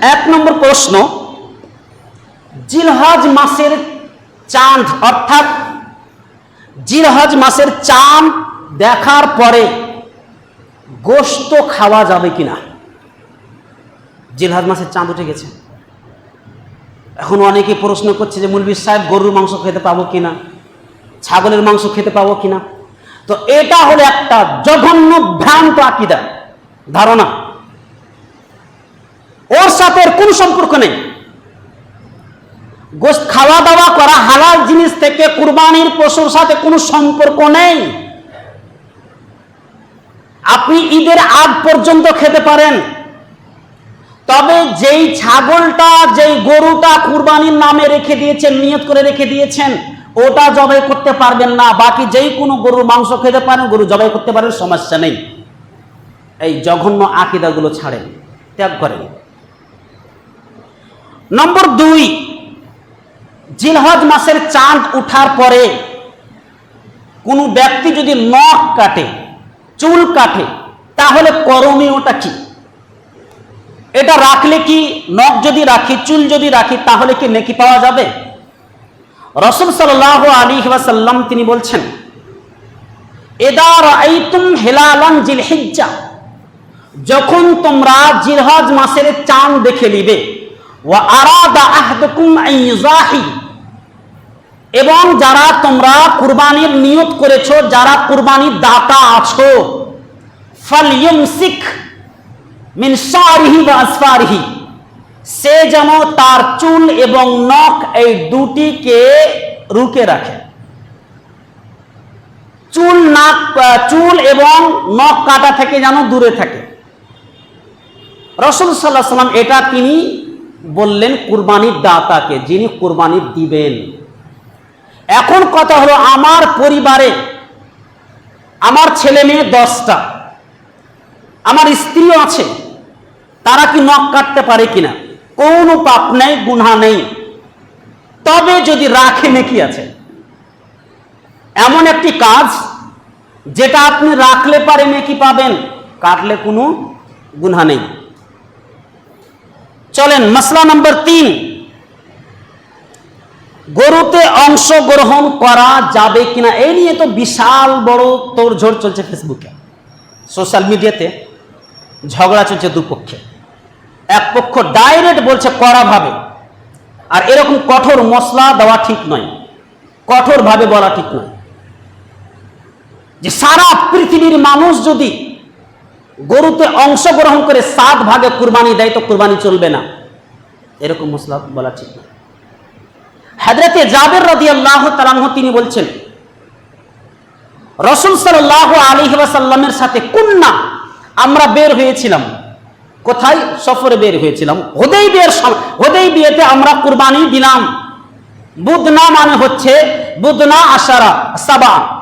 এক নম্বর প্রশ্ন, জিলহজ মাসের চাঁদ, অর্থাৎ জিলহজ মাসের চাঁদ দেখার পরে গোস্ত খাওয়া যাবে কিনা? জিলহজ মাসের চাঁদ উঠে গেছে। এখন অনেকে প্রশ্ন করছে যে মুলবি সাহেব গরুর মাংস খেতে পাবো কিনা? ছাগলের মাংস খেতে পাবো কিনা? তো এটা হলো একটা জঘন্য ভ্রান্ত আকিদা, ধারণা। ওর সাথে কোনো সম্পর্ক নেই। গোস্ত খাওয়া দাওয়া করা হালাল জিনিস থেকে কুরবানির পশুর সাথে কোনো সম্পর্ক নেই। আপনি ঈদের আগ পর্যন্ত খেতে পারেন। তবে যেই ছাগলটা, যেই গরুটা কুরবানির নামে রেখে দিয়েছেন, নিয়ত করে রেখে দিয়েছেন, ওটা জবাই করতে পারবেন না। বাকি যেই কোনো গরুর মাংস খেতে পারেন, গরু জবাই করতে পারেন, সমস্যা নেই। এই জঘন্য আকিদাগুলো ছাড়েন, ত্যাগ করেন। নম্বর দুই, জিলহজ মাসের চাঁদ উঠার পরে কোনো ব্যক্তি যদি নখ কাটে, চুল কাটে, তাহলে করণীয়টা কি? এটা রাখলে কি নখ যদি রাখি, চুল যদি রাখি, তাহলে কি নেকি পাওয়া যাবে? রসুল সাল্লাহ আলী ওয়াসাল্লাম তিনি বলছেন এদার আইতুম হেলালান জিলহিজ্জা। যখন তোমরা জিলহজ মাসের চাঁদ দেখে নিবে এবং যারা তোমরা কুরবানির নিয়ত করেছ, যারা কুরবানির দাতা আছো মিন সে যেন তার চুল এবং নখ এই দুটিকে রুকে রাখে। চুল নাক চুল এবং নখ কাটা থেকে যেন দূরে থাকে। রসুল সাল্লাহ সাল্লাম এটা তিনি বললেন, কুরবানির দাতাকে, যিনি কুরবানি দিবেন। এখন কথা হলো, আমার পরিবারে আমার ছেলে মেয়ে দশটা, আমার স্ত্রীও আছে, তারা কি নখ কাটতে পারে কিনা? কোনো পাপ নেই, গুনহা নেই। তবে যদি রাখে নাকি আছে। এমন একটি কাজ, যেটা আপনি রাখলে পারে নাকি পাবেন, কাটলে কোনো গুনহা নেই। চলেন মশলা নম্বর তিন। গরুতে অংশগ্রহণ করা যাবে কিনা? এই নিয়ে তো বিশাল বড় তোড়ঝোড় চলছে ফেসবুকে সোশ্যাল মিডিয়াতে ঝগড়া চলছে দুপক্ষে। এক পক্ষ ডাইরেক্ট বলছে কড়াভাবে। আর এরকম কঠোর মশলা দেওয়া ঠিক নয়। কঠোরভাবে বলা ঠিক নয়। যে সারা পৃথিবীর মানুষ যদি গরুতে অংশগ্রহণ করে সাত ভাগে কুরবানি দেয় তো কুরবানি চলবে না। এরকম মশলা বলা ঠিক না। হাজরতে জাবের রাদি আল্লাহ তালাহ তিনি বলছেন, রসুল সাল্লাহ আলী সাল্লামের সাথে কুন্না, আমরা বের হয়েছিলাম। কোথায়? সফরে বের হয়েছিলাম। হোদেই বিয়ের হোদেই বিয়েতে আমরা কুরবানি দিলাম। বুধনা মানে হচ্ছে বুধনা আশারা, সাবা।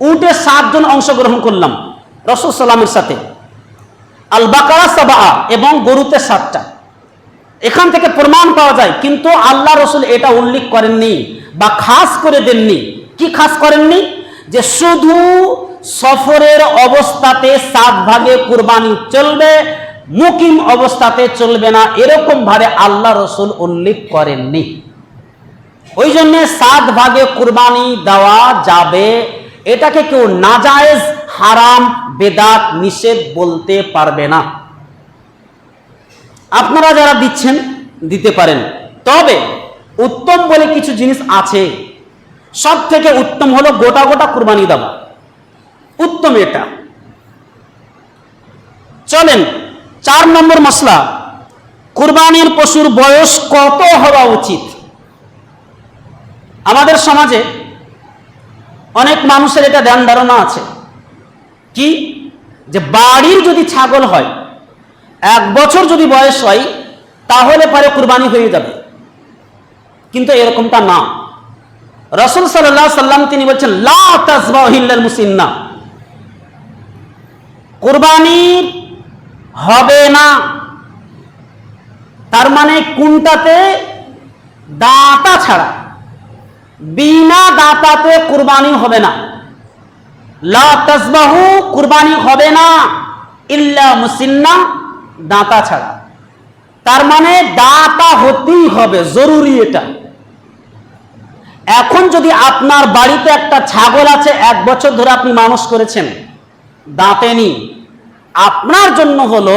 উঠে সাতজন অংশগ্রহণ করলাম। রসুল সাল্লামের সাথে। আল বাকারা সাবা এবং গরুতে সাতটা। এখান থেকে প্রমাণ পাওয়া যায়, কিন্তু আল্লাহ রসুল এটা উল্লেখ করেননি বা খাস করে দেননি। কি খাস করেননি? যে শুধু সফরের অবস্থাতে সাত ভাগে কুরবানি চলবে, মুকিম অবস্থাতে চলবে না, এরকম ভাবে আল্লাহ রসুল উল্লেখ করেননি। ওই জন্য সাত ভাগে কুরবানি দেওয়া যাবে এটাকে কেউ নাজায়েজ, হারাম, বেদাত, নিষেধ বলতে পারবে না। আপনারা যারা দিচ্ছেন, দিতে পারেন। তবে উত্তম বলে কিছু জিনিস আছে। সব থেকে উত্তম হলো গোটা গোটা কুরবানি দেওয়া। উত্তম এটা। চলেন, চার নম্বর মশলা। কুরবানির পশুর বয়স কত হওয়া উচিত? আমাদের সমাজে অনেক মানুষের এটা ধ্যান ধারণা আছে। কি? যে বাড়ির যদি ছাগল হয়, এক বছর যদি বয়স হয়, তাহলে পরে কুরবানি হয়ে যাবে। কিন্তু এরকমটা না। রসুল সাল্লাহ সাল্লাম তিনি বলছেন, লা তাজবাহিল্লাল মুসিন্না। কুরবানি হবে না। তার মানে কোনটাতে? দাঁতা ছাড়া। বিনা দাঁতাতে কুরবানি হবে না। লা তাজবাহু কুরবানি হবে না, ইল্লা মুসিন্না দাঁতা ছাড়া। তার মানে দাতা হতেই হবে, জরুরি এটা। এখন যদি আপনার বাড়িতে একটা ছাগল আছে, এক বছর ধরে আপনি মানুষ করেছেন, দাঁতেনি, আপনার জন্য হলো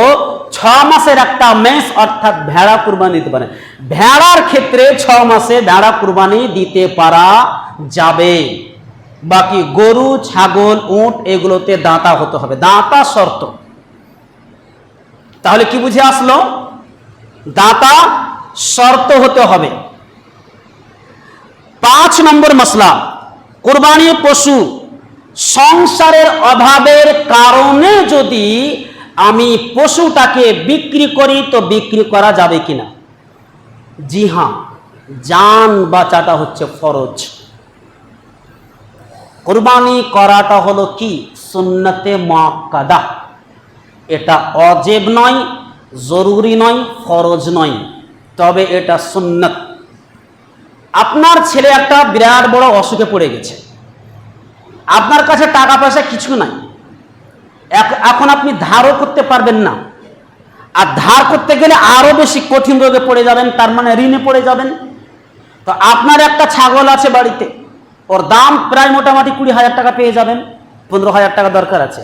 ছ মাসের একটা মেষ অর্থাৎ ভেড়া কুরবানি দিতে পারেন ভেড়ার ক্ষেত্রে ছ মাসে ভেড়া কুরবানি দিতে পারা যাবে। বাকি গরু, ছাগল, উট এগুলোতে দাঁতা হতে হবে। দাঁতা শর্ত। তাহলে কি বুঝে আসলো? দাতা শর্ত হতে হবে। পাঁচ নম্বর মশলা কোরবানি পশু সংসারের অভাবের কারণে যদি আমি পশুটাকে বিক্রি করি তো বিক্রি করা যাবে কিনা? জি হ্যাঁ যান বাঁচাটা হচ্ছে ফরজ। কোরবানি করাটা হলো কি? সুন্নতে মাকাদা এটা অজেব নয়, জরুরি নয়, ফরজ নয়, তবে এটা সুন্নত। আপনার ছেলে একটা বিরাট বড় অসুখে পড়ে গেছে। আপনার কাছে টাকা পয়সা কিছু নাই। এখন আপনি ধারও করতে পারবেন না। আর ধার করতে গেলে আরও বেশি কঠিন রোগে পড়ে যাবেন, তার মানে ঋণে পড়ে যাবেন। তো আপনার একটা ছাগল আছে বাড়িতে, ওর দাম প্রায় মোটামুটি কুড়ি হাজার টাকা পেয়ে যাবেন, পনেরো হাজার টাকা দরকার আছে।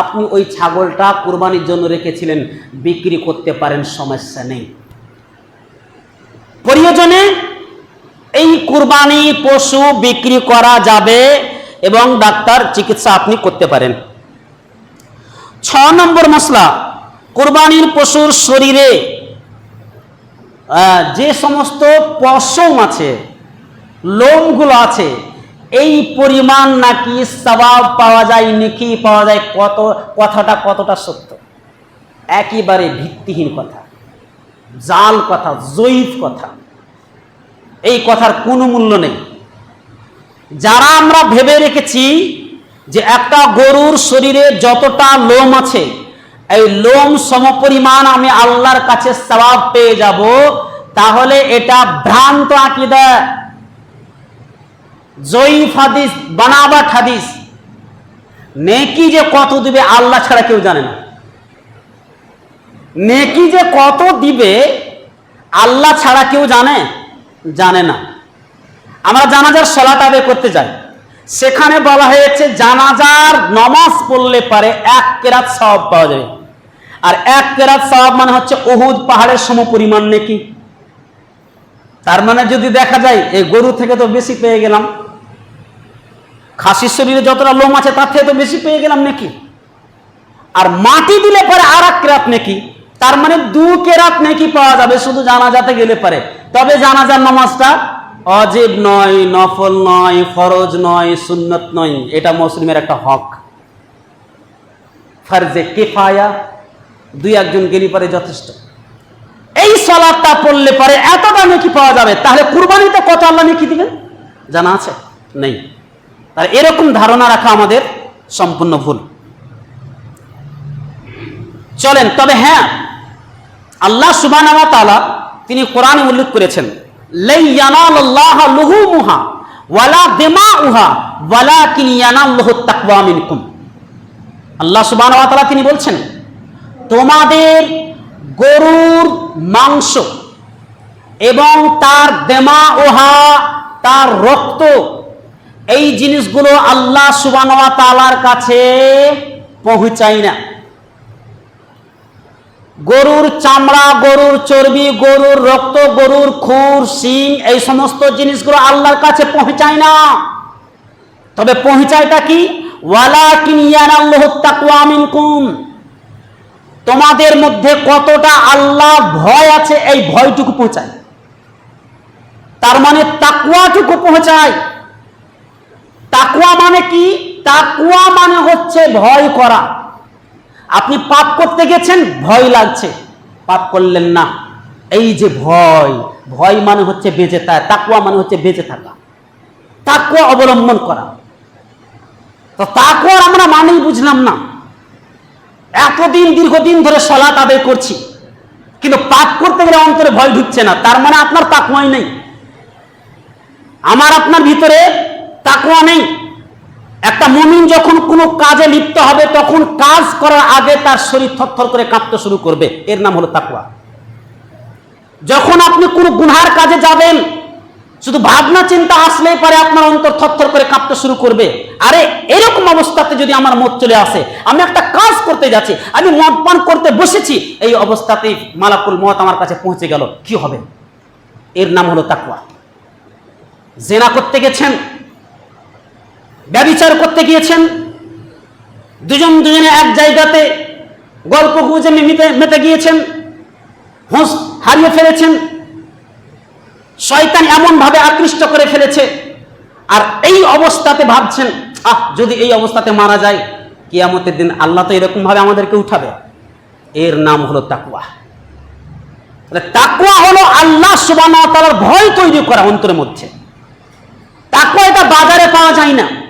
আপনি ওই ছাগলটা কুরবানির জন্য রেখেছিলেন, বিক্রি করতে পারেন, সমস্যা নেই। প্রয়োজনে এই কুরবানি পশু বিক্রি করা যাবে এবং ডাক্তার চিকিৎসা আপনি করতে পারেন। ছ নম্বর মশলা, কোরবানির পশুর শরীরে যে সমস্ত পশম আছে, লোমগুলো আছে, এই পরিমাণ নাকি সবাব পাওয়া যায়, নেকি পাওয়া যায়, কত, কথাটা কতটা সত্য? একেবারে ভিত্তিহীন কথা, জাল কথা, জয়ীফ কথা। এই কথার কোনো মূল্য নেই। যারা আমরা ভেবে রেখেছি যে একটা গরুর শরীরে যতটা লোম আছে, এই লোম সমপরিমাণ আমি আল্লাহর কাছে সবাব পেয়ে যাব, তাহলে এটা ভ্রান্ত আকিদা। জয়ীফ হাদিস, বানাবাট হাদিস, নেকি যে কত দিবে আল্লাহ ছাড়া কেউ জানে না। নেকি যে কত দিবে আল্লাহ ছাড়া কেউ জানে জানে না। আমরা জানাজার সলাত আদায় করতে যাই। সেখানে বলা হয়েছে, জানাজার নমাজ পড়লে পারে এক কেরাত সওয়াব পাওয়া যাবে। আর এক কেরাত সওয়াব মানে হচ্ছে ওহুদ পাহাড়ের সম পরিমাণ নাকি। তার মানে যদি দেখা যায় এই গরু থেকে তো বেশি পেয়ে গেলাম। খাসির শরীরে যতটা লোম আছে, তার থেকে তো বেশি পেয়ে গেলাম নাকি। আর মাটি দিলে পরে আর এক কেরাত নাকি। তার মানে দু কেরাত নাকি পাওয়া যাবে, শুধু জানাজাতে গেলে পারে। তবে জানাজার নামাজটা অজেব নয়, নফল নয়, ফরজ নয়, সুন্নত নয়, এটা মুসলিমের একটা হক। ফারজে কেফায়া, দুই একজন গেলি পারে যথেষ্ট। এই সলাদটা পড়লে পারে এতটা নাকি পাওয়া যাবে, তাহলে কুরবানিতে কত আল্লাহ নাকি দিবেন? জানা আছে? নেই। তার এরকম ধারণা রাখা আমাদের সম্পূর্ণ ভুল। চলেন, তবে হ্যাঁ আল্লাহ সুবান তিনি কোরআন উল্লেখ করেছেন ওয়ালা ইয়ানাল্লাহু তাকওয়া মিনকুম। আল্লাহ তিনি বলছেন, তোমাদের গরুর মাংস এবং তার দেমা ওহা তার রক্ত, এই জিনিসগুলো আল্লাহ সুবহানাহু ওয়া তাআলার কাছে পৌঁছায় না। গরুর চামড়া, গরুর চর্বি, গরুর রক্ত, গরুর খুর, শিং, এই সমস্ত জিনিসগুলো আল্লাহর কাছে পৌঁছায় না। তবে পৌঁছায়টা কি? তাকওয়া মিনকুম। তোমাদের মধ্যে কতটা আল্লাহ ভয় আছে, এই ভয়টুকু পৌঁছায়। তার মানে তাকুয়াটুকু পৌঁছায়। তাকুয়া মানে কি? তাকুয়া মানে হচ্ছে ভয় করা। আপনি পাপ করতে গেছেন, ভয় লাগছে। পাপ করলেন না। এই যে ভয় ভয় মানে হচ্ছে বেঁচে থাকা তাকুয়া মানে হচ্ছে বেঁচে থাকা। তাকুয়া অবলম্বন করা। তো তাকুয়ার আমরা মানেই বুঝলাম না। এতদিন, দীর্ঘদিন ধরে সলাত আদায় করছি। কিন্তু পাপ করতে গেলে অন্তরে ভয় ঢুকছে না। তার মানে আপনার তাকুয়াই নেই। আমার আপনার ভিতরে তাকুয়া নেই। একটা মুমিন যখন কোনো কাজে লিপ্ত হবে, তখন কাজ করার আগে তার শরীর থরথর করে কাঁপতে শুরু করবে। এর নাম হলো তাকুয়া যখন আপনি কোনো গুনহার কাজে যাবেন, শুধু ভাবনা চিন্তা আসলেই পারে আপনার অন্তর থরথর করে কাঁপতে শুরু করবে। আরে, এরকম অবস্থাতে যদি আমার মত চলে আসে, আমি একটা কাজ করতে যাচ্ছি, আমি মদ পান করতে বসেছি, এই অবস্থাতেই মালাকুল মত আমার কাছে পৌঁছে গেল। কি হবে? এর নাম হলো তাকুয়া জেনা করতে গেছেন ব্যবিচার করতে গিয়েছেন। দুজন দুজনে এক জায়গাতে গল্প গুজে মেতে মেতে গিয়েছেন, হোঁস হারিয়ে ফেলেছেন। শয়তান এমন ভাবে আকৃষ্ট করে ফেলেছে। আর এই অবস্থাতে ভাবছেন, আহ, যদি এই অবস্থাতে মারা যায়, কিয়ামতের দিন আল্লাহ তো এরকম ভাবে আমাদেরকে উঠাবে। এর নাম হলো তাকুয়া তাহলে তাকুয়া হলো আল্লাহ সুবান ভয় তৈরি করা অন্তরের মধ্যে। তাকুয়া এটা বাজারে পাওয়া যায় না।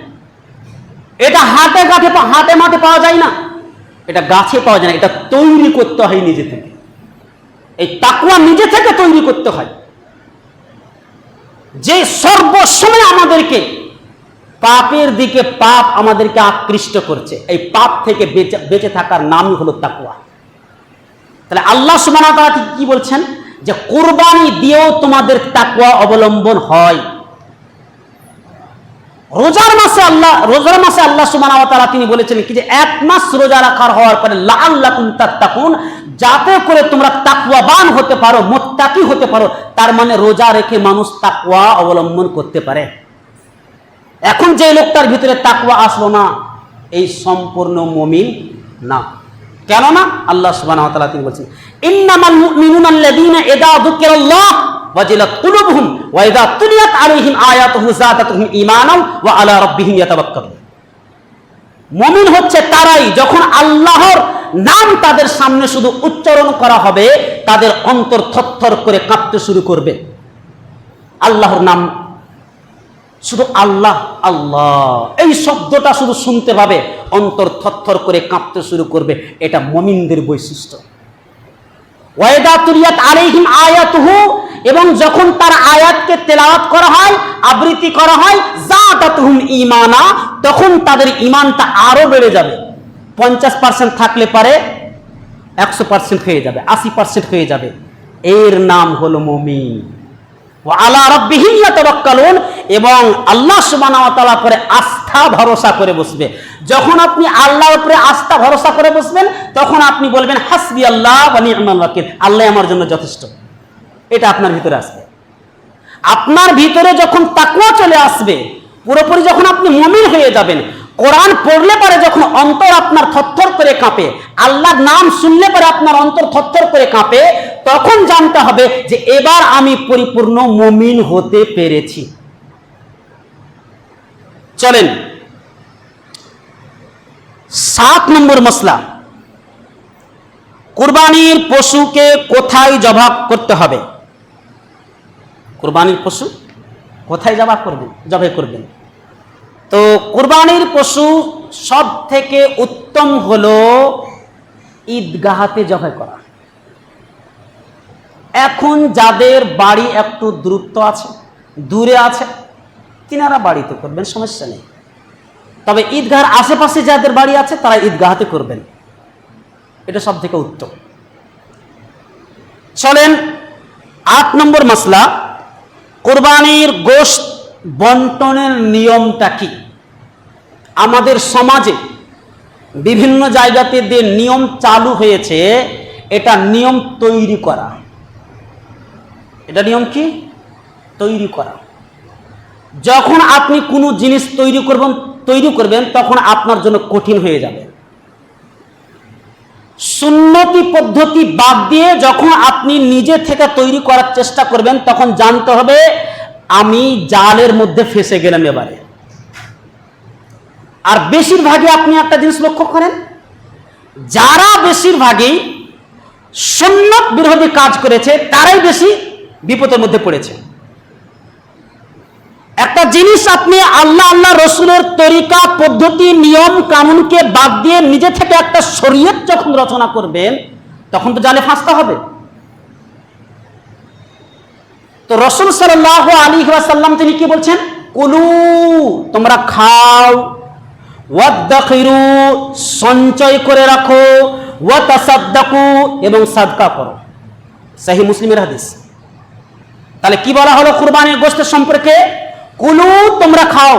এটা হাতে পা- হাতে মাঠে পাওয়া যায় না। এটা গাছে পাওয়া যায় না, এটা তৈরি করতে হয় নিজে থেকে। এই তাকুয়া নিজে থেকে তৈরি করতে হয়। যে সর্বসময় আমাদেরকে পাপের দিকে পাপ আমাদেরকে আকৃষ্ট করছে, এই পাপ থেকে বেঁচে বেঁচে থাকার নামই হলো তাকুয়া তাহলে আল্লাহ ওয়া তাআলা কি বলছেন? যে কোরবানি দিয়েও তোমাদের তাকুয়া অবলম্বন হয়। রোজার মাসে আল্লাহ, রোজার মাসে আল্লাহ সুমানা ওয়া তিনি বলেছেন কি যে এক মাস রোজা রাখার হওয়ার পরে লাআল্লাকুম তাত্তাকুন, যাতে করে তোমরা তাকুয়াবান হতে পারো, মোত্তাকি হতে পারো, তার মানে রোজা রেখে মানুষ তাকুয়া অবলম্বন করতে পারে। এখন যে লোকটার ভিতরে তাকুয়া আসলো না, এই সম্পূর্ণ মমিন না। কেননা আল্লাহ ওয়া তিনি বলছেন, ইন্নামাল ওয়াজিলাত কুলুবুহুম তুলিয়াত আলাইহিম ওয়া আলা হচ্ছে তারাই যখন আল্লাহর নাম তাদের সামনে শুধু উচ্চারণ করা হবে, তাদের অন্তর থরথর করে কাঁপতে শুরু করবে। আল্লাহর নাম শুধু আল্লাহ আল্লাহ, এই শব্দটা শুধু শুনতে পাবে। অন্তর থরথর করে কাঁপতে শুরু করবে। এটা মমিনদের বৈশিষ্ট্য। ওয়াইদা তুরিয়াত এবং যখন তার আয়াতকে তেলাওয়াত করা হয়, আবৃত্তি করা হয় ঈমানা, তখন তাদের ঈমানটা আরও বেড়ে যাবে। পঞ্চাশ পার্সেন্ট থাকলে পারে, একশো পার্সেন্ট হয়ে যাবে, আশি পার্সেন্ট হয়ে যাবে। এর নাম হলো মমিন। ও আলা ইয়াতাওয়াক্কালুন, এবং আল্লাহ সুবহানাহু ওয়া তাআলা করে আস্থা ভরসা করে বসবে। যখন আপনি আল্লাহর উপরে আস্থা ভরসা করে বসবেন, তখন আপনি বলবেন, হাসবি আল্লাহ ওয়াকিল। আল্লাহ আমার জন্য যথেষ্ট। এটা আপনার ভিতরে আসবে। আপনার ভিতরে যখন তাকুয়া চলে আসবে, পুরোপুরি যখন আপনি মমিন হয়ে যাবেন, কোরআন পড়লে পরে যখন অন্তর আপনার থরথর করে কাঁপে, আল্লাহর নাম শুনলে পরে আপনার অন্তর থরথর করে কাঁপে তখন জানতে হবে যে এবার আমি পরিপূর্ণ মমিন হতে পেরেছি। চলেন। সাত নম্বর মশলা কুরবানির পশুকে কোথায় জবাব করতে হবে? কুরবানির পশু কোথায় জবাব করবেন জবাই করবেন। তো কুরবানির পশু সব থেকে উত্তম হলো ঈদগাহাতে জবাই করা। এখন যাদের বাড়ি একটু দূরত্ব আছে, দূরে আছে, তিনারা বাড়িতে করবেন, সমস্যা নেই। তবে ঈদগাহার আশেপাশে যাদের বাড়ি আছে, তারা ঈদগাহাতে করবেন। এটা সব থেকে উত্তম। চলেন আট নম্বর মশলা কোরবানির গোশত বন্টনের নিয়মটা কি? আমাদের সমাজে বিভিন্ন জায়গাতে যে নিয়ম চালু হয়েছে, এটা নিয়ম তৈরি করা। এটা নিয়ম কি? তৈরি করা। যখন আপনি কোনো জিনিস তৈরি করবেন তৈরি করবেন, তখন আপনার জন্য কঠিন হয়ে যাবে। সুন্নতি পদ্ধতি বাদ দিয়ে যখন আপনি নিজে থেকে তৈরি করার চেষ্টা করবেন, তখন জানতে হবে, আমি জালের মধ্যে ফেসে গেলাম এবারে। আর বেশিরভাগই আপনি একটা জিনিস লক্ষ্য করেন, যারা বেশিরভাগই সুন্নত বিরোধী কাজ করেছে, তারাই বেশি বিপদের মধ্যে পড়েছে। একটা জিনিস আপনি আল্লাহ আল্লাহ রসুলের তরিকা, পদ্ধতি, নিয়ম, কানুনকে বাদ দিয়ে নিজে থেকে একটা শরীয়ত যখন রচনা করবেন, তখন তো জালে ফাঁসতে হবে। তো রসুল সাল্লাহ আলী সাল্লাম তিনি কি বলছেন? কুলু, তোমরা খাও। ওয়াদ্দাখিরু, সঞ্চয় করে রাখো। ওয়াতাসাদ্দাকু, এবং সাদকা করো। সাহি মুসলিমের হাদিস। তাহলে কি বলা হলো কুরবানির গোষ্ঠের সম্পর্কে? কুলু, তোমরা খাও।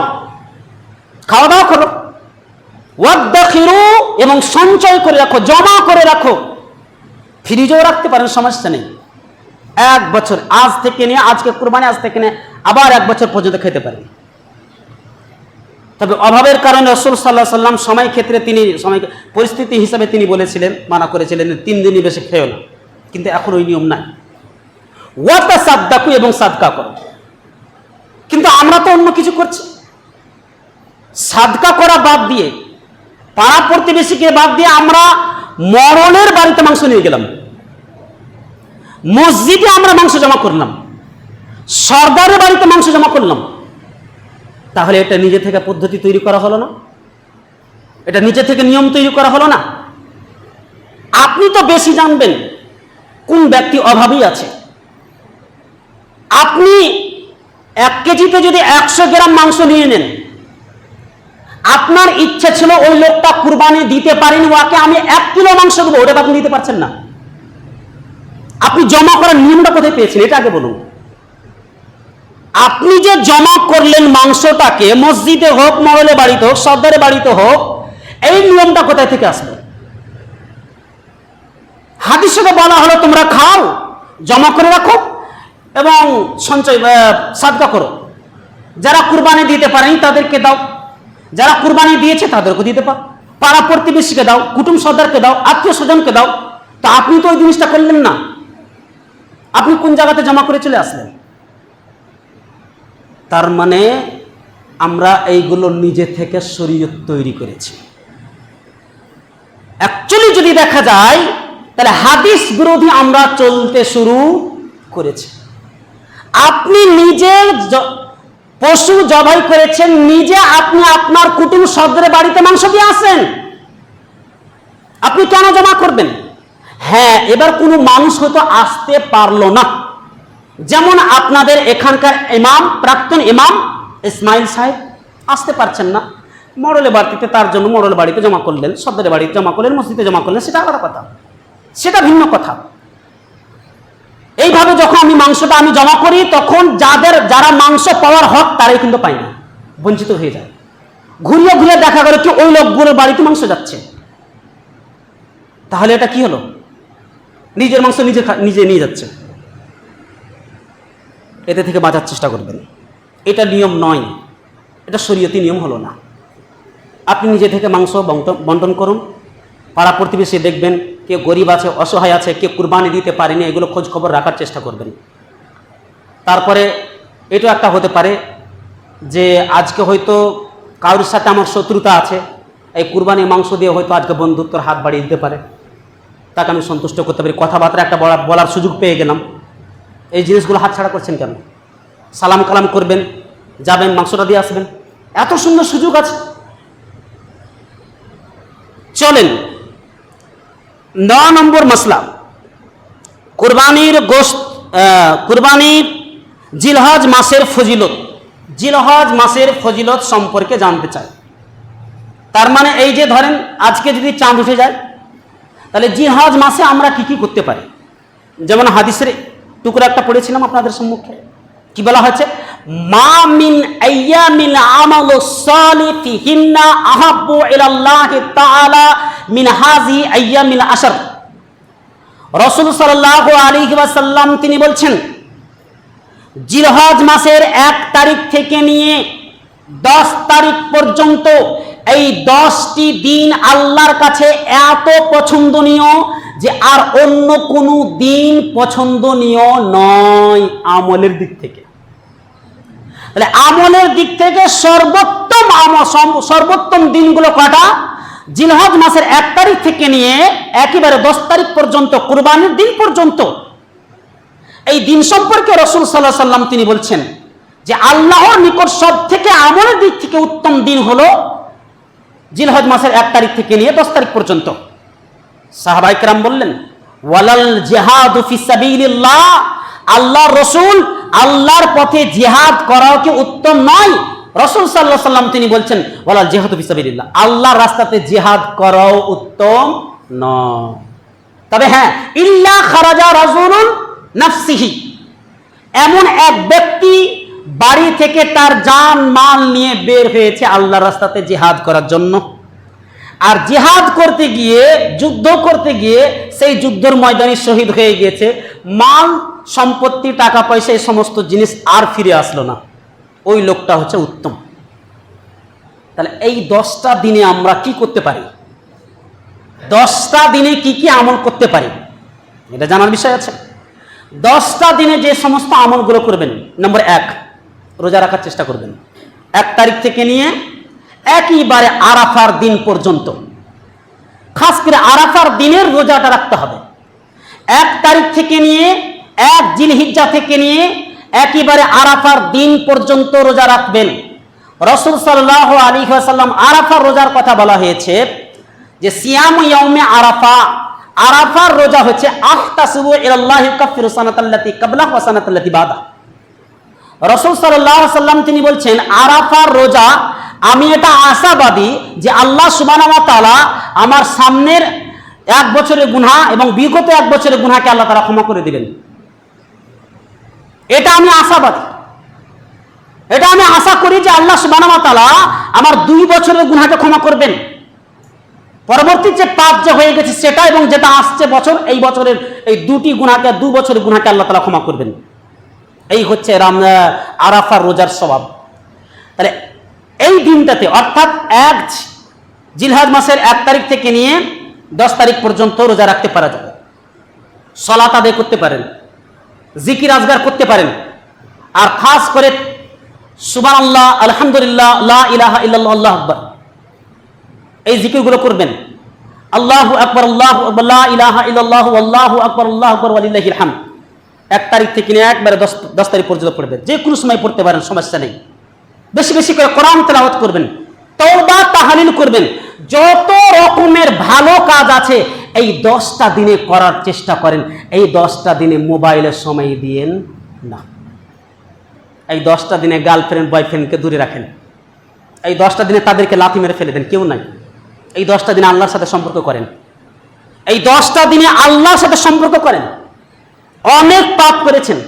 খাওয়া দাওয়া করো। ওয়াদ্দাখিরু এবং সঞ্চয় করে রাখো, জমা করে রাখো। ফ্রিজেও রাখতে পারেন, সমস্যা নেই। এক বছর, আজ থেকে নিয়ে, আজকে কুরবানি, আজ থেকে নিয়ে, আবার এক বছর পর্যন্ত খেতে পারেন তবে অভাবের কারণে রসুল সাল্লাহ সাল্লাম সময় ক্ষেত্রে তিনি, সময় পরিস্থিতি হিসাবে তিনি বলেছিলেন, মানা করেছিলেন তিন দিনই বেশি খেয়েও না। কিন্তু এখন ওই নিয়ম নাই। ওয়াতা সাদ্দাকু এবং সাদকা করো। কিন্তু আমরা তো অন্য কিছু করছি। সাদকা করা বাদ দিয়ে, পাড়া প্রতিবেশীকে বাদ দিয়ে আমরা মরণের বাড়িতে মাংস নিয়ে গেলাম। মসজিদে আমরা মাংস জমা করলাম। সর্দারের বাড়িতে মাংস জমা করলাম। তাহলে এটা নিজে থেকে পদ্ধতি তৈরি করা হলো না? এটা নিজে থেকে নিয়ম তৈরি করা হলো না? আপনি তো বেশি জানবেন কোন ব্যক্তি অভাবী আছে। আপনি এক কেজিতে যদি একশো গ্রাম মাংস নিয়ে নেন, আপনার ইচ্ছা ছিল ওই লোকটা কুরবানি দিতে পারেনি, ওকে আমি এক কিলো মাংস দেবো, ওটা আপনি দিতে পারছেন না। আপনি জমা করার নিয়মটা কোথায় পেয়েছেন, এটা আগে বলুন। আপনি যে জমা করলেন মাংসটাকে, মসজিদে হোক, মহলে বাড়িতে হোক, সর্দারে বাড়িতে হোক, এই নিয়মটা কোথায় থেকে আসবে তো বলা হলো, তোমরা খাও, জমা করে রাখো এবং সঞ্চয় সাদকা করো। যারা কুরবানি দিতে পারেনি তাদেরকে দাও। যারা কুরবানি দিয়েছে তাদেরকে দিতে পারো। পাড়া প্রতিবেশীকে দাও, কুটুম সর্দারকে দাও, আত্মীয় স্বজনকে দাও। তো আপনি তো ওই জিনিসটা করলেন না। আপনি কোন জায়গাতে জমা করে চলে আসলেন? তার মানে আমরা এইগুলো নিজে থেকে শরীয়ত তৈরি করেছি। অ্যাকচুয়ালি যদি দেখা যায়, তাহলে হাদিস বিরোধী আমরা চলতে শুরু করেছি। আপনি নিজে জ- পশু জবাই করেছেন, নিজে আপনি আপনার কুটুম সদরে বাড়িতে মাংস দিয়ে আসেন। আপনি কেন জমা করবেন? হ্যাঁ এবার কোনো মানুষ হয়তো আসতে পারল না। যেমন আপনাদের এখানকার ইমাম, প্রাক্তন ইমাম ইসমাইল সাহেব আসতে পারছেন না। মডেলের বাড়িতে তার জন্য মডেল বাড়িতে জমা করলেন সদরের বাড়িতে জমা করলেন, মসজিদে জমা করলেন, সেটা আলাদা কথা। সেটা ভিন্ন কথা। এইভাবে যখন আমি মাংসটা আমি জমা করি, তখন যাদের, যারা মাংস পাওয়ার হক, তারাই কিন্তু পায় না। বঞ্চিত হয়ে যায়। ঘুরিয়ে ঘুরিয়ে দেখা গেল কি ওই লোকগুলোর বাড়িতে মাংস যাচ্ছে। তাহলে এটা কি হলো? নিজের মাংস নিজে নিজে নিয়ে যাচ্ছে। এতে থেকে বাঁচার চেষ্টা করবেন। এটা নিয়ম নয়। এটা শরীয়তি নিয়ম হলো না। আপনি নিজে থেকে মাংস বন্টন- বন্টন করুন। পাড়া প্রতিবেশী দেখবেন কে গরিব আছে, অসহায় আছে, কে কুরবানি দিতে পারেনি, এগুলো খোঁজ খবর রাখার চেষ্টা করবেন। তারপরে এটা একটা হতে পারে যে আজকে হয়তো কারোর সাথে আমার শত্রুতা আছে, এই কুরবানির মাংস দিয়ে হয়তো আজকে বন্ধুত্বর হাত বাড়িয়ে দিতে পারে। তাকে আমি সন্তুষ্ট করতে পারি। কথাবার্তা একটা বলা বলার সুযোগ পেয়ে গেলাম। এই জিনিসগুলো হাতছাড়া করছেন কেন? সালাম কালাম করবেন, যাবেন, মাংসটা দিয়ে আসবেন। এত সুন্দর সুযোগ আছে। চলেন ন নম্বর মশলা। কুরবানির গোস্ত কুরবানির জিলহজ মাসের ফজিলত। জিলহজ মাসের ফজিলত সম্পর্কে জানতে চাই। তার মানে এই যে ধরেন আজকে যদি চাঁদ উঠে যায়, তাহলে জিলহজ মাসে আমরা কি কি করতে পারি? যেমন হাদিসের টুকরো একটা পড়েছিলাম আপনাদের সম্মুখে। কি বলা হয়েছে? মা মিন আইয়ামিল আমালু সালিহিন্না আহাব্বু ইলাল্লাহি তাআলা মিন হাজি আইয়ামিল আশর। রাসূল সাল্লাল্লাহু আলাইহি ওয়াসাল্লাম তিনি বলছেন, জিলহজ মাসের এক তারিখ থেকে নিয়ে দশ তারিখ পর্যন্ত এই দশটি দিন আল্লাহর কাছে এত পছন্দনীয় যে আর অন্য কোনো দিন পছন্দনীয় নয় আমলের দিক থেকে। তাহলে আমলের দিক থেকে সর্বোত্তম সর্বোত্তম দিনগুলো কটা জিলহজ মাসের এক তারিখ থেকে নিয়ে একেবারে দশ তারিখ পর্যন্ত, কুরবানির দিন পর্যন্ত। এই দিন সম্পর্কে রসুল সাল্লাহ সাল্লাম তিনি বলছেন যে আল্লাহর নিকট সব থেকে আমলের দিক থেকে উত্তম দিন হলো জিলহজ মাসের এক তারিখ থেকে নিয়ে দশ তারিখ পর্যন্ত। সাহাবাইকরাম বললেন, ওয়ালাল জেহাদ আল্লাহ রসুল আল্লাহর পথে জেহাদ করাও কি উত্তম নয়? রসুল সাল্লাহ সাল্লাম তিনি বলছেন বলা জেহাদ ফিসাবিল্লাহ আল্লাহর রাস্তাতে জেহাদ করাও উত্তম নয়। তবে হ্যাঁ ইল্লা খারাজা রাজুলুন নাফসিহি। এমন এক ব্যক্তি বাড়ি থেকে তার জান, মাল নিয়ে বের হয়েছে আল্লাহ রাস্তাতে জিহাদ করার জন্য। আর জিহাদ করতে গিয়ে, যুদ্ধ করতে গিয়ে সেই যুদ্ধের ময়দানে শহীদ হয়ে গিয়েছে। মাল সম্পত্তি, টাকা, পয়সা, এই সমস্ত জিনিস আর ফিরে আসলো না। ওই লোকটা হচ্ছে উত্তম। তাহলে এই দশটা দিনে আমরা কি করতে পারি? দশটা দিনে কি কি আমল করতে পারি? এটা জানার বিষয় আছে। দশটা দিনে যে সমস্ত আমলগুলো করবেন, নম্বর এক, রোজা রাখার চেষ্টা করবেন। এক তারিখ থেকে নিয়ে একইবারে আরাফার দিন পর্যন্ত। খাস করে আরাফার দিনের রোজাটা রাখতে হবে। এক তারিখ থেকে নিয়ে এক জিলহিজ্জা থেকে নিয়ে একেবারে আরাফার দিন পর্যন্ত রোজা রাখবেন। রসুল সাল্লাহ আলী সাল্লাম আরাফার রোজার কথা বলা হয়েছে যে, সিয়াম ইয়মে আরাফা। আরাফার রোজা হচ্ছে, আহতাসিবু ইলাল্লাহি কাফিরু সানাতাল্লাতি কাবলা ওয়া বাদা। রসুল সাল্লাহ সাল্লাম তিনি বলছেন, আরাফার রোজা আমি এটা আশাবাদী যে আল্লাহ সুবহানাহু তাআলা আমার সামনের এক বছরের গুনাহ এবং বিগত এক বছরের গুনাহকে আল্লাহ তাআলা ক্ষমা করে দিবেন। এটা আমি আশাবাদী। এটা আমি আশা করি যে আল্লাহ সুবহানাহু তাআলা আমার দুই বছরের গুনাহকে ক্ষমা করবেন। পরবর্তী যে পাপ যে হয়ে গেছে সেটা এবং যেটা আসছে বছর, এই বছরের এই দুটি গুনাহকে, দু বছরের গুনাহকে আল্লাহ তাআলা ক্ষমা করবেন। এই হচ্ছে রাম আরাফার রোজার স্বভাব। তাহলে এই দিনটাতে, অর্থাৎ এক জিলহাজ মাসের এক তারিখ থেকে নিয়ে দশ তারিখ পর্যন্ত রোজা রাখতে পারা যাবে। সলাত আদায় করতে পারেন। জিকির আজগার করতে পারেন। আর খাস করে সুবান আল্লাহ আলহামদুলিল্লাহ, লা ইলাহা ইল্লাল্লাহ, আল্লাহ আকবার। এই জিকিরগুলো করবেন। আল্লাহু আকবার, আল্লাহু লা ইলাহা ইল্লাল্লাহু, আল্লাহু আকবার আল্লাহু আকবার, ওয়ালিল্লাহিল হামদ। এক তারিখ থেকে নিয়ে একবারে দশ দশ তারিখ পর্যন্ত পড়বেন। যে কোনো সময় পড়তে পারেন, সমস্যা নেই। বেশি বেশি করে কোরআন তেলাওয়াত করবেন। তওবা, তাহালিল করবেন। যত রকমের ভালো কাজ আছে এই দশটা দিনে করার চেষ্টা করেন, এই দশটা দিনে মোবাইলের সময় দিয়েন না। এই দশটা দিনে গার্লফ্রেন্ড বয়ফ্রেন্ডকে দূরে রাখেন। এই দশটা দিনে তাদেরকে লাথি মেরে ফেলে দেন, কেউ নাই। এই দশটা দিনে আল্লাহর সাথে সম্পর্ক করেন। এই দশটা দিনে আল্লাহর সাথে সম্পর্ক করেন। অনেক পাপ করেছেন।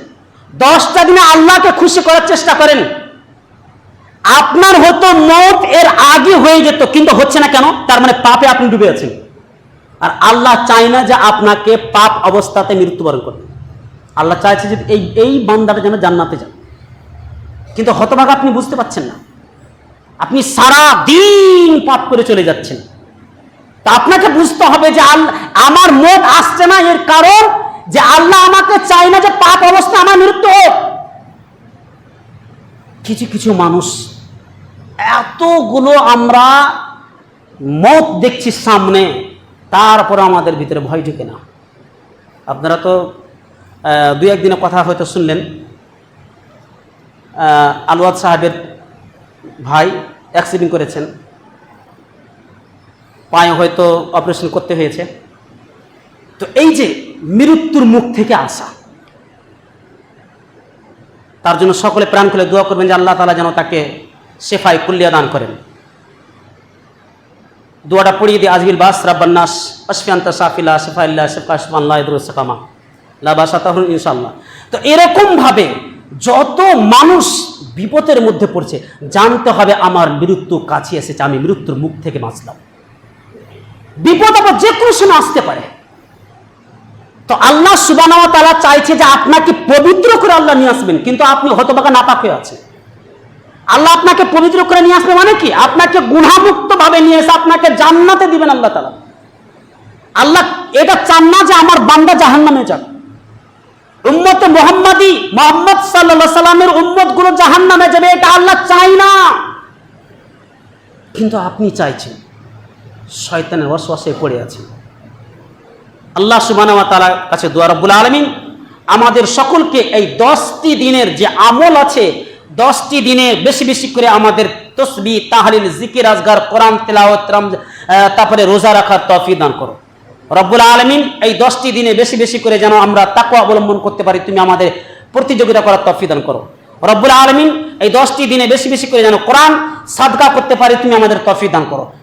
দশটা দিনে আল্লাহকে খুশি করার চেষ্টা করেন। আপনার হতো মত এর আগে হয়ে যেত, কিন্তু হচ্ছে না কেন? তার মানে পাপে আপনি ডুবে আছেন। আর আল্লাহ চায় না যে আপনাকে পাপ অবস্থাতে মৃত্যুবরণ করবে। আল্লাহ চাইছে যে এই এই বান্দাটা যেন জান্নাতে যান কিন্তু হতভাগ আপনি বুঝতে পারছেন না। আপনি সারা দিন পাপ করে চলে যাচ্ছেন। তা আপনাকে বুঝতে হবে যে আমার মত আসছে না এর কারণ যে আল্লাহ আমাকে চায় না যে পাপ অবস্থা আমার মৃত্যু হোক। কিছু কিছু মানুষ এতগুলো আমরা মত দেখছি সামনে তারপর আমাদের ভিতরে ভয় ঢুকে না। আপনারা তো দু দুই একদিনের কথা হয়তো শুনলেন। আলওয়াদ সাহেবের ভাই অ্যাক্সিডেন্ট করেছেন। পায়ে হয়তো অপারেশন করতে হয়েছে। তো এই যে মৃত্যুর মুখ থেকে আসা, তার জন্য সকলে প্রাণ খুলে দোয়া করবেন যে আল্লাহ তালা যেন তাকে শেফাই কুল্লিয়া দান করেন। দোয়াটা পড়িয়ে দিয়ে আজবিল বাস রাব্বান্নাস আশফিয়ান্তা সাফিলা শেফাইল্লা শেফা শফান্লাহ ইদরুল শেফামা লা বাসা ইনশাল্লাহ তো এরকমভাবে যত মানুষ বিপদের মধ্যে পড়ছে, জানতে হবে আমার মৃত্যু কাছে এসেছে, আমি মৃত্যুর মুখ থেকে বাঁচলাম। বিপদ আবার যে কোনো সময় আসতে পারে। তো আল্লাহ সুবান তালা চাইছে যে আপনাকে পবিত্র করে আল্লাহ নিয়ে আসবেন, কিন্তু আপনি হতবাকা নাপাক হয়ে আছেন। আল্লাহ আপনাকে পবিত্র করে নিয়ে আসবে মানে কি? আপনাকে গুণামুক্ত ভাবে নিয়ে এসে আপনাকে জান্নাতে দিবেন আল্লাহ তালা আল্লাহ, এটা চান না যে আমার বান্দা জাহান নামে যাক। উম্মতে মোহাম্মদী মোহাম্মদ সাল্লাহ সাল্লামের উম্মতগুলো জাহান নামে যাবে, এটা আল্লাহ চাই না। কিন্তু আপনি চাইছেন, শয়তানের ওয়াসওয়াসে পড়ে আছেন। আল্লাহ সুবহানাহু ওয়া তাআলার কাছে দোয়া আলামিন, আমাদের সকলকে এই দশটি দিনের যে আমল আছে দশটি দিনে বেশি বেশি করে আমাদের তসবি, তাহলিল, জিকির, আজগার, কোরআন, তেলাওয়াত তারপরে রোজা রাখার তফি দান করো। রব্বুল আলমিন, এই দশটি দিনে বেশি বেশি করে যেন আমরা তাকে অবলম্বন করতে পারি, তুমি আমাদের প্রতিযোগিতা করার তফি দান করো। রব্বুল আলমিন, এই দশটি দিনে বেশি বেশি করে যেন কোরআন সাদকা করতে পারি, তুমি আমাদের তফি দান করো।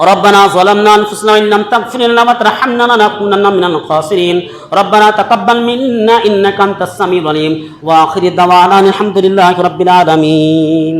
ربنا ظلمنا انفسنا وان لم تغفر لنا وترحمنا لنكونن من الخاسرين ربنا تقبل منا انك انت السميع العليم واخر دعوانا الحمد لله رب العالمين